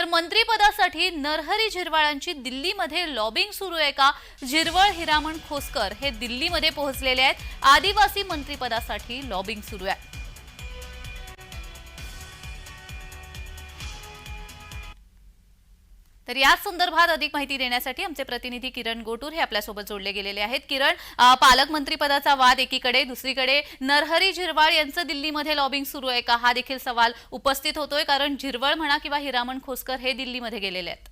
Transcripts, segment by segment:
तर मंत्रीपदासाठी नरहरी झिरवाळांची दिल्लीमध्ये लॉबिंग सुरू आहे का? झिरवळ हिरामण खोसकर हे दिल्लीमध्ये पोहोचलेले आहेत. आदिवासी मंत्रीपदासाठी लॉबिंग सुरू आहे. तर याच संदर्भात अधिक माहिती देण्यासाठी आमचे प्रतिनिधी किरण गोटूर हे आपल्यासोबत जोडले गेलेले आहेत. किरण पालकमंत्रीपदाचा वाद एकीकडे दुसरीकडे नरहरी झिरवाळ यांचं दिल्लीमध्ये लॉबिंग सुरू आहे का? हा देखील सवाल उपस्थित होतोय कारण झिरवळ म्हणा किंवा हिरामण खोसकर हे दिल्लीमध्ये गेलेले आहेत.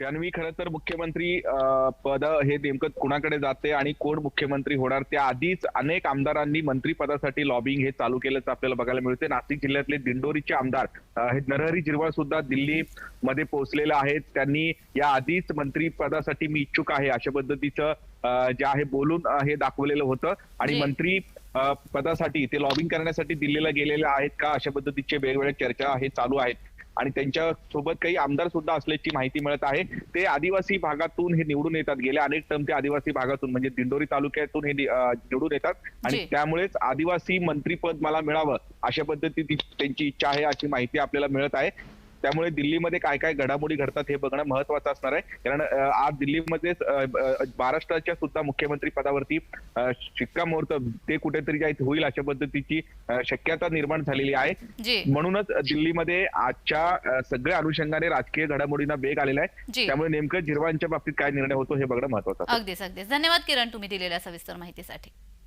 जान्हवी खरं तर मुख्यमंत्री पद हे नेमकं कुणाकडे जाते आणि कोण मुख्यमंत्री होणार त्या आधीच अनेक आमदारांनी मंत्रीपदासाठी लॉबिंग हे चालू केल्याचं आपल्याला बघायला मिळते नाशिक जिल्ह्यातले दिंडोरीचे आमदार हे नरहरी जिरवाळ सुद्धा दिल्ली मध्ये पोहोचलेले आहेत. त्यांनी या आधीच मंत्रीपदासाठी मी इच्छुक आहे अशा पद्धतीचं जे आहे बोलून हे दाखवलेलं होतं. आणि. मंत्री पदासाठी ते लॉबिंग करण्यासाठी दिल्लीला गेलेले आहेत का अशा पद्धतीचे वेगवेगळ्या चर्चा हे चालू आहेत. आणि त्यांच्यासोबत काही आमदार सुद्धा असल्याची माहिती मिळत आहे. ते आदिवासी भागातून हे निवडून येतात. गेले अनेक टर्म ते आदिवासी भागातून म्हणजे दिंडोरी तालुक्यातून हे निवडून येतात. आणि. त्यामुळेच आदिवासी मंत्रीपद मला मिळावं अशा पद्धतीची त्यांची इच्छा आहे अशी माहिती आपल्याला मिळत आहे. त्यामुळे दिल्लीमध्ये काय काय घडामोडी घडतात हे बघणं महत्वाचं असणार आहे. कारण आज अं, महाराष्ट्राच्या सुद्धा मुख्यमंत्री पदावरती शिक्कामोर्तब ते कुठेतरी काही होईल अशा पद्धतीची शक्यता निर्माण झालेली आहे. म्हणूनच दिल्लीमध्ये आजच्या सगळ्या अनुषंगाने राजकीय घडामोडींना वेग आलेला आहे. त्यामुळे नेमकं झिरवांच्या बाबतीत काय निर्णय होतो हे बघणं महत्वाचं. अगदीच अगदीच. धन्यवाद किरण तुम्ही दिलेल्या सविस्तर माहितीसाठी.